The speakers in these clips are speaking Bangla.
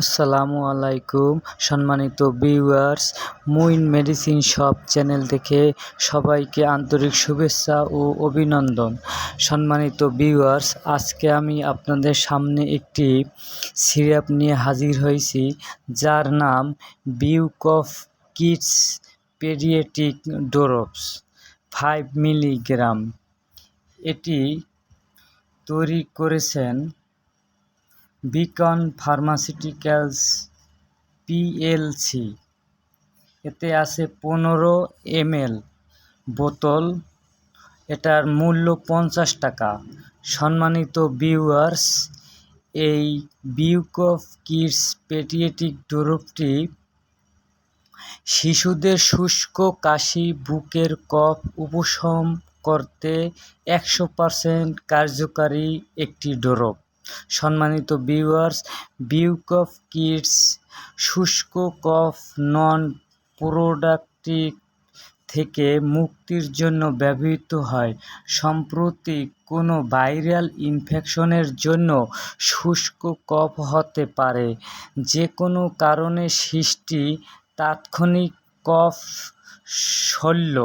আসসালামু আলাইকুম, সম্মানিত viewers Muin medicine shop channel থেকে সবাইকে আন্তরিক শুভেচ্ছা ও অভিনন্দন। সম্মানিত ভিউয়ার্স আজকে আমি আপনাদের সামনে একটি সিরাপ নিয়ে হাজির হয়েছি, যার নাম বিউকফ kids pediatric drops five milligram এটি তৈরি করেছেন বিকন ফার্মাসিউটিক্যালস পিএলসি। এতে আছে পনেরো এমএল বোতল। এটার মূল্য পঞ্চাশ টাকা। সম্মানিত ভিউয়ার্স, এই বিউকফ কিডস পেটিয়েটিক ডোরপটি শিশুদের শুষ্ক কাশি, বুকের কফ উপশম করতে একশো পারসেন্ট কার্যকারী একটি ডোরপ। সম্মানিত ভিউয়ার্স বিউকফ কিডস শুষ্ক কফ নন প্রোডাক্টিভ থেকে মুক্তির জন্য ব্যবহৃত হয়। সম্প্রতি কোনো ভাইরাল ইনফেকশনের জন্য শুষ্ক কফ হতে পারে। যে কোনো কারণে সৃষ্টি তাৎক্ষণিক কফ শল্য।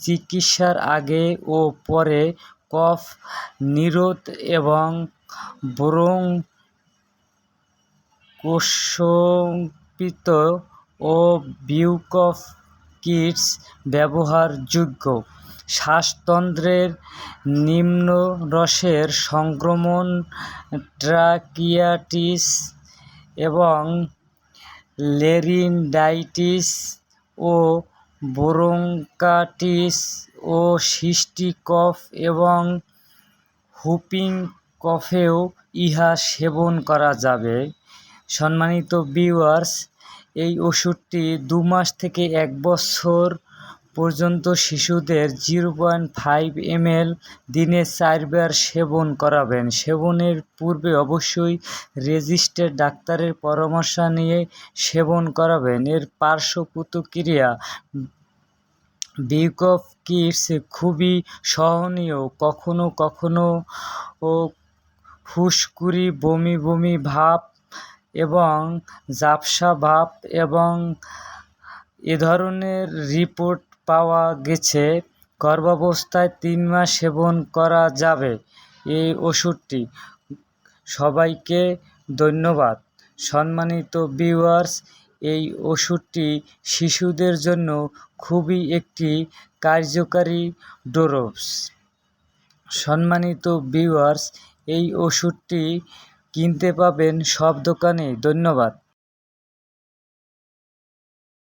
চিকিৎসার আগে ও পরে কফ নিরোধ এবং ব্রঙ্কোস্কোপিত ও কিটস ব্যবহারযোগ্য। শ্বাসতন্ত্রের নিম্নরসের সংক্রমণ, ট্রাকিয়াটিস এবং লেরিনডাইটিস ও ব্রঙ্কাটিস ও সিস্টিক কফ এবং হুপিং কফেও ইহা সেবন করা যাবে। সম্মানিত ভিউয়ার্স, এই ওষুধটি দু মাস থেকে এক বছর পর্যন্ত শিশুদের জিরো পয়েন্ট ফাইভ এমএল দিনে চারবার সেবন করাবেন। সেবনের পূর্বে অবশ্যই রেজিস্টার্ড ডাক্তারের পরামর্শ নিয়ে সেবন করাবেন। এর পার্শ্ব প্রতিক্রিয়া বিকফ কিটস খুবই সহনীয়। কখনো কখনো ও ফুসকুড়ি, বমি বমি ভাব এবং ঝাপসা ভাব এবং এ ধরনের রিপোর্ট পাওয়া গেছে। গর্ভাবস্থায় তিন মাস সেবন করা যাবে এই ওষুধটি। সবাইকে ধন্যবাদ। সম্মানিত ভিউয়ার্স, এই ওষুধটি শিশুদের জন্য খুবই একটি কার্যকারী ডোরপস সম্মানিত ভিউয়ার্স এই ওষুধটি কিনতে পাবেন সব দোকানে ধন্যবাদ।